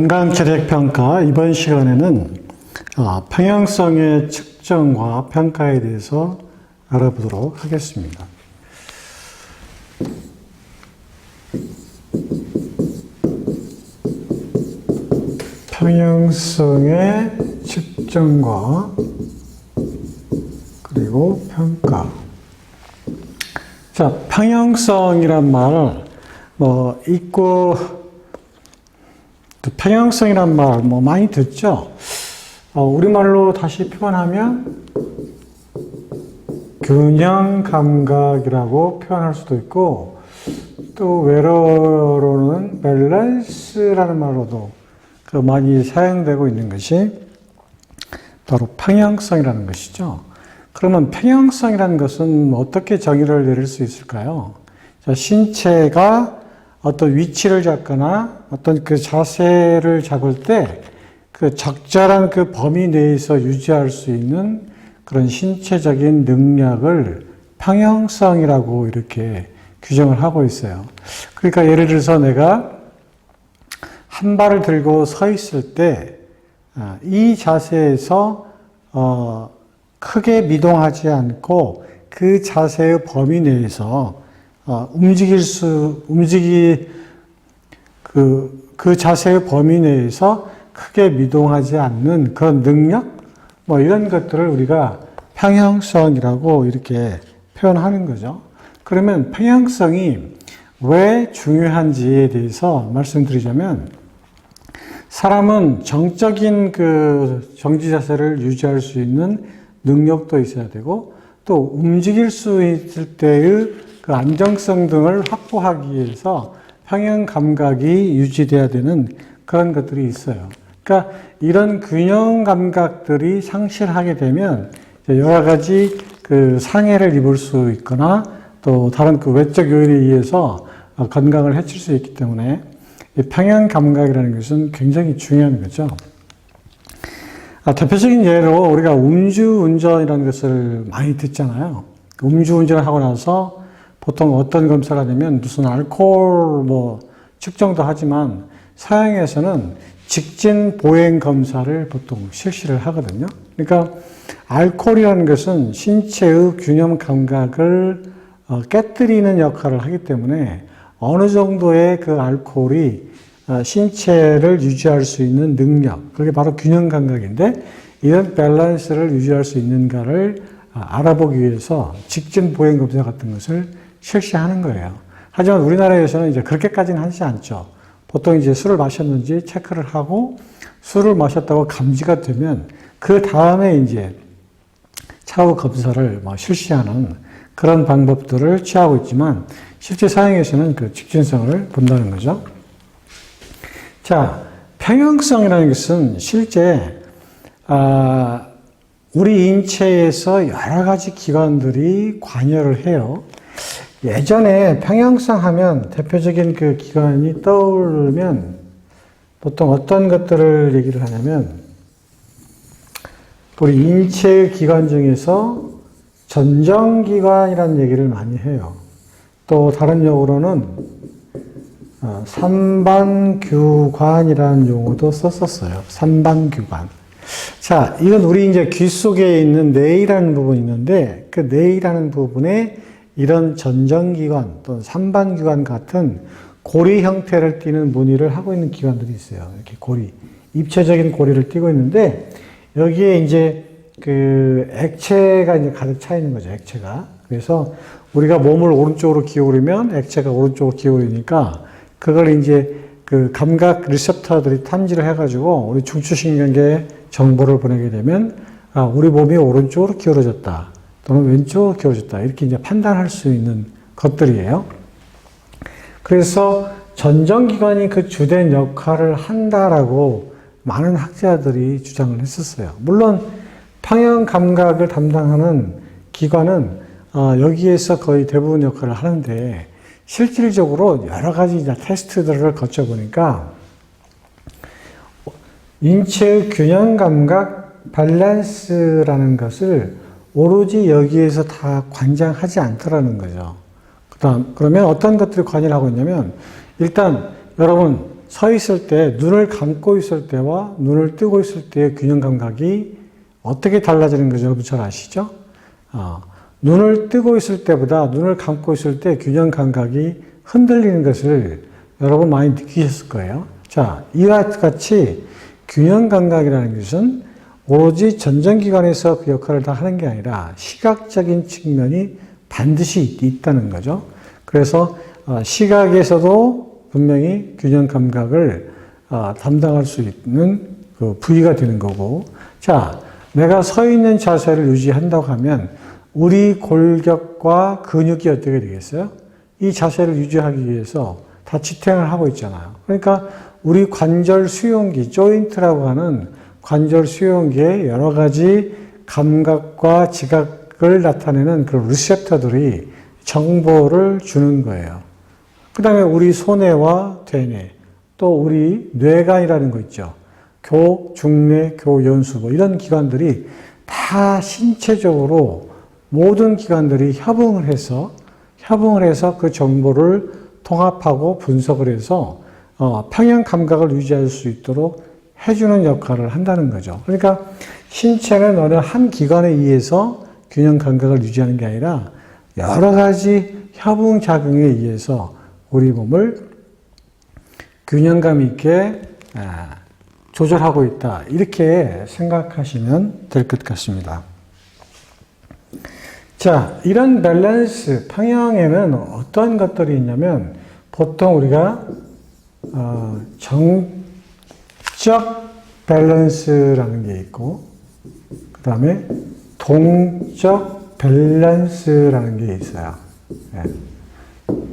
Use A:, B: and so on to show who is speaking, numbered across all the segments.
A: 건강체력평가 이번 시간에는 아, 평형성의 측정과 평가에 대해서 알아보도록 하겠습니다. 평형성의 측정과 그리고 평가. 자, 평형성이란 말을 뭐 있고 또 평형성이란 말 뭐 많이 듣죠. 어, 우리말로 다시 표현하면 균형 감각이라고 표현할 수도 있고 또 외래어로는 밸런스라는 말로도 그 많이 사용되고 있는 것이 바로 평형성이라는 것이죠. 그러면 평형성이라는 것은 어떻게 정의를 내릴 수 있을까요? 자, 신체가 어떤 위치를 잡거나 어떤 그 자세를 잡을 때 그 적절한 그 범위 내에서 유지할 수 있는 그런 신체적인 능력을 평형성이라고 이렇게 규정을 하고 있어요. 그러니까 예를 들어서 내가 한 발을 들고 서 있을 때, 아, 이 자세에서, 어, 크게 미동하지 않고 그 자세의 범위 내에서, 어, 움직일 수, 움직이, 그, 그 자세의 범위 내에서 크게 미동하지 않는 그런 능력? 뭐 이런 것들을 우리가 평형성이라고 이렇게 표현하는 거죠. 그러면 평형성이 왜 중요한지에 대해서 말씀드리자면, 사람은 정적인 그 정지 자세를 유지할 수 있는 능력도 있어야 되고 또 움직일 수 있을 때의 그 안정성 등을 확보하기 위해서 평형 감각이 유지돼야 되는 그런 것들이 있어요. 그러니까 이런 균형 감각들이 상실하게 되면 여러 가지 그 상해를 입을 수 있거나 또 다른 그 외적 요인에 의해서 건강을 해칠 수 있기 때문에 평형 감각이라는 것은 굉장히 중요한 거죠. 아, 대표적인 예로 우리가 음주운전이라는 것을 많이 듣잖아요. 음주운전을 하고 나서 보통 어떤 검사가 되면 무슨 알코올 뭐 측정도 하지만 서양에서는 직진 보행 검사를 보통 실시를 하거든요. 그러니까 알코올이라는 것은 신체의 균형 감각을 어, 깨뜨리는 역할을 하기 때문에 어느 정도의 그 알코올이 어, 신체를 유지할 수 있는 능력, 그게 바로 균형 감각인데 이런 밸런스를 유지할 수 있는가를 어, 알아보기 위해서 직진 보행 검사 같은 것을 실시하는 거예요. 하지만 우리나라에서는 이제 그렇게까지는 하지 않죠. 보통 이제 술을 마셨는지 체크를 하고 술을 마셨다고 감지가 되면 그 다음에 이제 차후 검사를 뭐 실시하는 그런 방법들을 취하고 있지만 실제 사용에서는 그 직진성을 본다는 거죠. 자, 평형성이라는 것은 실제 아, 우리 인체에서 여러 가지 기관들이 관여를 해요. 예전에 평형성 하면 대표적인 그 기관이 떠오르면 보통 어떤 것들을 얘기를 하냐면 우리 인체 기관 중에서 전정기관이라는 얘기를 많이 해요. 또 다른 용어로는 어, 삼반규관이라는 용어도 썼었어요. 삼반규관. 자, 이건 우리 이제 귀 속에 있는 뇌이라는 부분이 있는데 그 뇌이라는 부분에 이런 전정기관 또는 삼반기관 같은 고리 형태를 띠는 무늬를 하고 있는 기관들이 있어요. 이렇게 고리, 입체적인 고리를 띠고 있는데 여기에 이제 그 액체가 이제 가득 차 있는 거죠. 액체가. 그래서 우리가 몸을 오른쪽으로 기울이면 액체가 오른쪽으로 기울이니까 그걸 이제 그 감각 리셉터들이 탐지를 해가지고 우리 중추신경계에 정보를 보내게 되면 아, 우리 몸이 오른쪽으로 기울어졌다. 또는 왼쪽으로 기울어졌다. 이렇게 이제 판단할 수 있는 것들이에요. 그래서 전정기관이 그 주된 역할을 한다라고 많은 학자들이 주장을 했었어요. 물론 평형 감각을 담당하는 기관은 어, 여기에서 거의 대부분 역할을 하는데 실질적으로 여러 가지 테스트들을 거쳐 보니까 인체의 균형 감각 밸런스라는 것을 오로지 여기에서 다 관장하지 않더라는 거죠. 그다음 그러면 어떤 것들이 관여를 하고 있냐면 일단 여러분 서 있을 때 눈을 감고 있을 때와 눈을 뜨고 있을 때의 균형 감각이 어떻게 달라지는 거죠? 여러분 잘 아시죠? 어, 눈을 뜨고 있을 때보다 눈을 감고 있을 때 균형 감각이 흔들리는 것을 여러분 많이 느끼셨을 거예요. 자, 이와 같이 균형 감각이라는 것은 오로지 전정기관에서 그 역할을 다 하는 게 아니라 시각적인 측면이 반드시 있다는 거죠. 그래서 어, 시각에서도 분명히 균형 감각을 어, 담당할 수 있는 그 부위가 되는 거고, 자, 내가 서 있는 자세를 유지한다고 하면 우리 골격과 근육이 어떻게 되겠어요? 이 자세를 유지하기 위해서 다 지탱을 하고 있잖아요. 그러니까 우리 관절 수용기, 조인트라고 하는 관절 수용기에 여러 가지 감각과 지각을 나타내는 그런 리셉터들이 정보를 주는 거예요. 그 다음에 우리 손해와 대뇌, 또 우리 뇌관이라는 거 있죠. 교, 중뇌, 교, 연수, 뭐 이런 기관들이 다 신체적으로 모든 기관들이 협응을 해서, 협응을 해서 그 정보를 통합하고 분석을 해서 어, 평형 감각을 유지할 수 있도록 해주는 역할을 한다는 거죠. 그러니까 신체는 어느 한 기관에 의해서 균형 감각을 유지하는 게 아니라 여러 가지 협응 작용에 의해서 우리 몸을 균형감 있게 아, 조절하고 있다. 이렇게 생각하시면 될 것 같습니다. 자, 이런 밸런스, 평형에는 어떤 것들이 있냐면 보통 우리가 어, 정적 밸런스라는 게 있고 그 다음에 동적 밸런스라는 게 있어요. 예.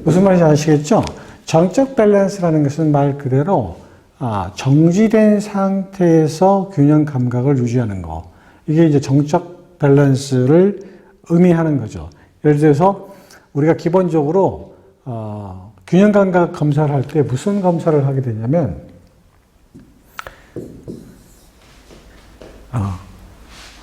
A: 무슨 말인지 아시겠죠? 정적 밸런스라는 것은 말 그대로 아, 정지된 상태에서 균형 감각을 유지하는 거. 이게 이제 정적 밸런스를 의미하는 거죠. 예를 들어서 우리가 기본적으로 어, 균형 감각 검사를 할 때 무슨 검사를 하게 되냐면 어,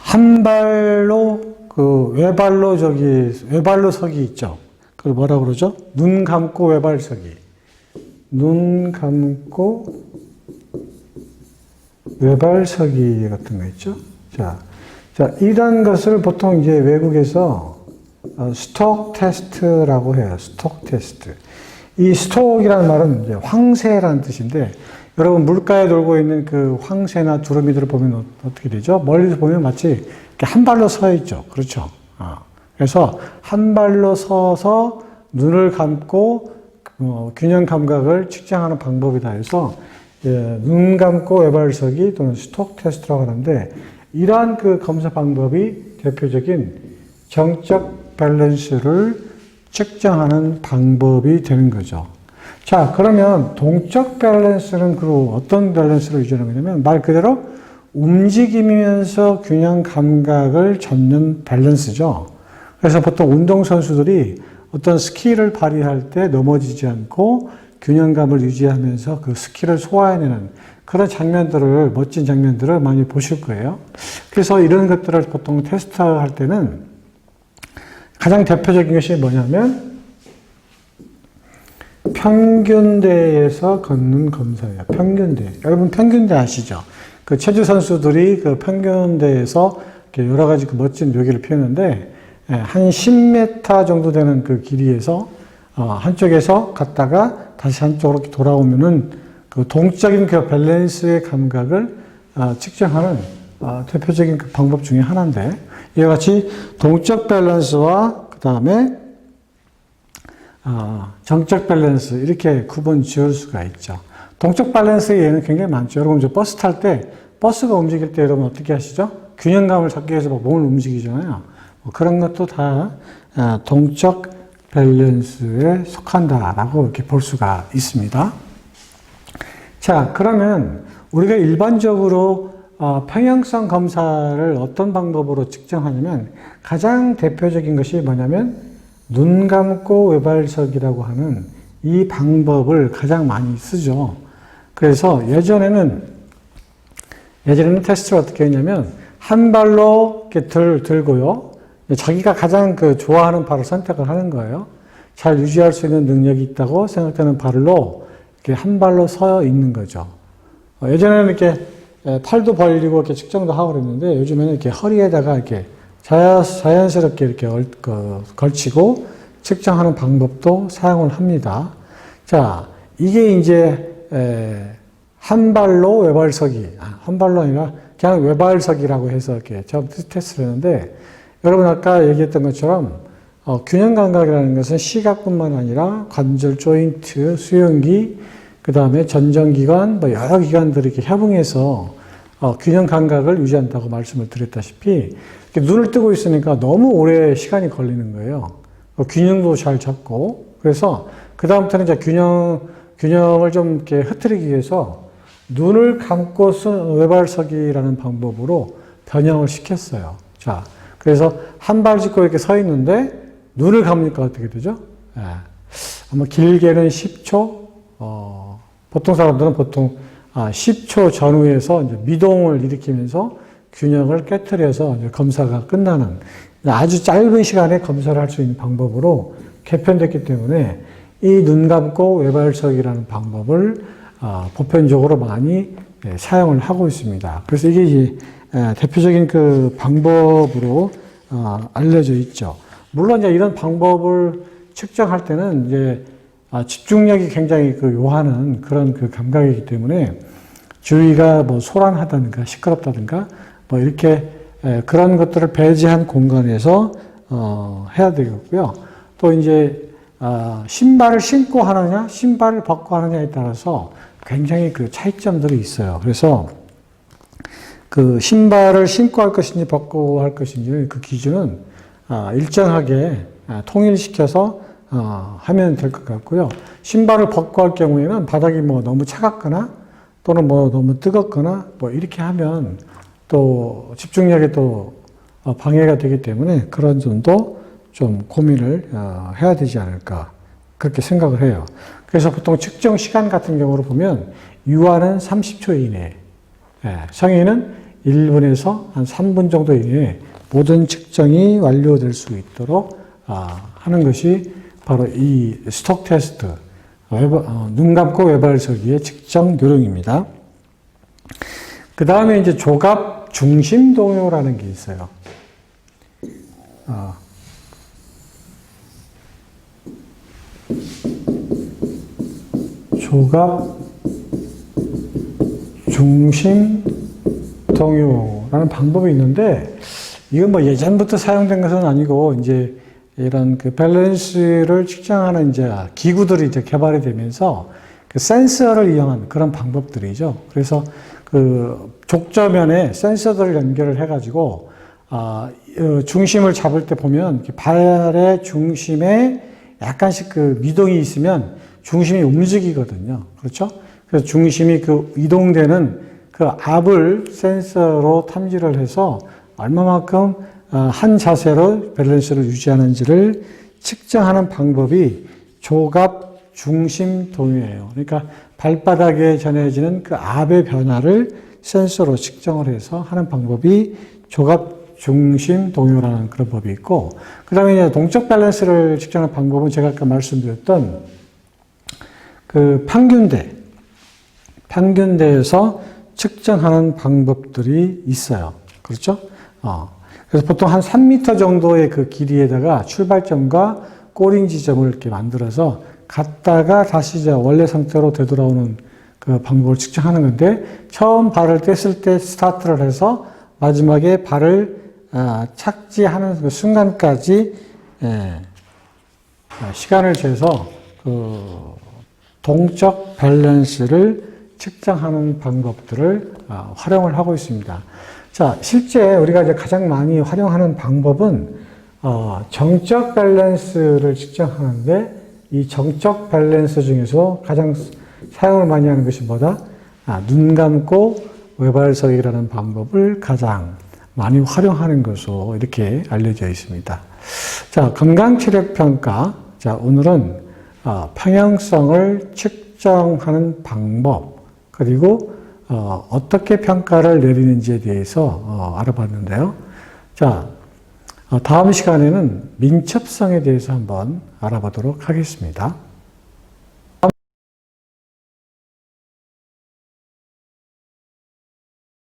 A: 한 발로 그 외발로 저기 외발로 서기 있죠. 그걸 뭐라 그러죠? 눈 감고 외발 서기. 눈 감고 외발 서기 같은 거 있죠. 자, 자 이런 것을 보통 이제 외국에서 어, 스톡 테스트라고 해요. 스톡 테스트. 이 스톡이라는 말은 이제 황새라는 뜻인데 여러분 물가에 돌고 있는 그 황새나 두루미들을 보면 어- 어떻게 되죠? 멀리서 보면 마치 한 발로 서 있죠. 그렇죠? 어. 그래서 한 발로 서서 눈을 감고 어, 균형 감각을 측정하는 방법이다 해서 예, 눈 감고 외발서기 또는 스톡 테스트라고 하는데 이러한 그 검사 방법이 대표적인 정적 밸런스를 측정하는 방법이 되는 거죠. 자, 그러면 동적 밸런스는 그 어떤 밸런스를 유지하는 거냐면 말 그대로 움직이면서 균형 감각을 잡는 밸런스죠. 그래서 보통 운동선수들이 어떤 스킬을 발휘할 때 넘어지지 않고 균형감을 유지하면서 그 스킬을 소화해내는 그런 장면들을, 멋진 장면들을 많이 보실 거예요. 그래서 이런 것들을 보통 테스트할 때는 가장 대표적인 것이 뭐냐면 평균대에서 걷는 검사예요. 평균대. 여러분 평균대 아시죠? 그 체조 선수들이 그 평균대에서 여러 가지 그 멋진 묘기를 피우는데 예, 한 10m 정도 되는 그 길이에서 어, 한쪽에서 갔다가 다시 한쪽으로 돌아오면은 그 동적인 그 밸런스의 감각을 어, 측정하는 어, 대표적인 그 방법 중에 하나인데 이와 같이 동적 밸런스와 그 다음에 어, 정적 밸런스 이렇게 구분 지을 수가 있죠. 동적 밸런스의 예는 굉장히 많죠. 여러분 저 버스 탈 때 버스가 움직일 때 여러분 어떻게 하시죠? 균형감을 잡기 위해서 막 몸을 움직이잖아요. 뭐 그런 것도 다 어, 동적 밸런스에 속한다라고 이렇게 볼 수가 있습니다. 자, 그러면 우리가 일반적으로 어, 평형성 검사를 어떤 방법으로 측정하냐면 가장 대표적인 것이 뭐냐면 눈 감고 외발석이라고 하는 이 방법을 가장 많이 쓰죠. 그래서 예전에는 예전에는 테스트를 어떻게 했냐면 한 발로 이렇게 들, 들고요. 자기가 가장 그 좋아하는 발을 선택을 하는 거예요. 잘 유지할 수 있는 능력이 있다고 생각되는 발로 한 발로 서 있는 거죠. 어, 예전에는 이렇게 에, 팔도 벌리고 이렇게 측정도 하고 그랬는데 요즘에는 이렇게 허리에다가 이렇게 자연, 자연스럽게 이렇게 얼, 그, 걸치고 측정하는 방법도 사용을 합니다. 자, 이게 이제 에, 한 발로 외발서기, 아, 한 발로 아니라 그냥 외발서기라고 해서 이렇게 처음 테스트를 했는데 여러분 아까 얘기했던 것처럼 어, 균형 감각이라는 것은 시각뿐만 아니라 관절 조인트, 수용기, 그 다음에 전정기관, 뭐 여러 기관들이 이렇게 협응해서 어, 균형 감각을 유지한다고 말씀을 드렸다시피 눈을 뜨고 있으니까 너무 오래 시간이 걸리는 거예요. 어, 균형도 잘 잡고 그래서 그 다음부터는 이제 균형 균형을 좀 이렇게 흐트리기 위해서 눈을 감고 쓴 외발서기라는 방법으로 변형을 시켰어요. 자, 그래서 한 발 짚고 이렇게 서 있는데 눈을 감으니까 어떻게 되죠? 예. 아마 길게는 10초, 어, 보통 사람들은 보통 아, 10초 전후에서 미동을 일으키면서 균형을 깨뜨려서 검사가 끝나는 아주 짧은 시간에 검사를 할 수 있는 방법으로 개편됐기 때문에 이 눈 감고 외발석이라는 방법을 아, 보편적으로 많이 예, 사용을 하고 있습니다. 그래서 이게 예, 대표적인 그 방법으로 아, 알려져 있죠. 물론 이제 이런 방법을 측정할 때는 이제 아, 집중력이 굉장히 그 요하는 그런 그 감각이기 때문에 주위가 뭐 소란하다든가 시끄럽다든가 뭐 이렇게 에, 그런 것들을 배제한 공간에서 어, 해야 되겠고요. 또 이제 아, 신발을 신고 하느냐, 신발을 벗고 하느냐에 따라서 굉장히 그 차이점들이 있어요. 그래서 그 신발을 신고 할 것인지 벗고 할 것인지 그 기준은 아, 일정하게 아, 통일시켜서 어, 하면 될 것 같고요. 신발을 벗고 할 경우에는 바닥이 뭐 너무 차갑거나 또는 뭐 너무 뜨겁거나 뭐 이렇게 하면 또 집중력에 또 어, 방해가 되기 때문에 그런 점도 좀 고민을 어, 해야 되지 않을까 그렇게 생각을 해요. 그래서 보통 측정 시간 같은 경우로 보면 유아는 30초 이내, 예, 성인은 1분에서 한 3분 정도 이내에 모든 측정이 완료될 수 있도록 아, 하는 것이 바로 이 스톡 테스트, 어, 눈 감고 외발서기의 측정 요령입니다. 그 다음에 이제 조갑 중심 동요라는 게 있어요. 어. 조갑 중심 동요라는 방법이 있는데 이건 뭐 예전부터 사용된 것은 아니고 이제 이런 그 밸런스를 측정하는 이제 기구들이 이제 개발이 되면서 그 센서를 이용한 그런 방법들이죠. 그래서 그 족저면에 센서들을 연결을 해가지고 아, 어, 중심을 잡을 때 보면 발의 중심에 약간씩 그 미동이 있으면 중심이 움직이거든요. 그렇죠? 그래서 중심이 그 이동되는 그 압을 센서로 탐지를 해서 얼마만큼 어, 한 자세로 밸런스를 유지하는지를 측정하는 방법이 조갑 중심 동요예요. 그러니까 발바닥에 전해지는 그 압의 변화를 센서로 측정을 해서 하는 방법이 조갑 중심 동요라는 그런 법이 있고, 그 다음에 이제 동적 밸런스를 측정하는 방법은 제가 아까 말씀드렸던 그 평균대, 평균대에서 측정하는 방법들이 있어요. 그렇죠? 어. 그래서 보통 한 3m 정도의 그 길이에다가 출발점과 꼬링 지점을 이렇게 만들어서 갔다가 다시 이제 원래 상태로 되돌아오는 그 방법을 측정하는 건데 처음 발을 뗐을 때 스타트를 해서 마지막에 발을 아, 착지하는 그 순간까지 예, 아, 시간을 재서 그 동적 밸런스를 측정하는 방법들을 아, 활용을 하고 있습니다. 자, 실제 우리가 이제 가장 많이 활용하는 방법은 어, 정적 밸런스를 측정하는데 이 정적 밸런스 중에서 가장 사용을 많이 하는 것이 뭐다? 아, 눈 감고 외발석이라는 방법을 가장 많이 활용하는 것으로 이렇게 알려져 있습니다. 자, 건강체력평가. 자, 오늘은 어, 평형성을 측정하는 방법, 그리고 어, 어떻게 평가를 내리는지에 대해서 어, 알아봤는데요. 자, 어, 다음 시간에는 민첩성에 대해서 한번 알아보도록 하겠습니다.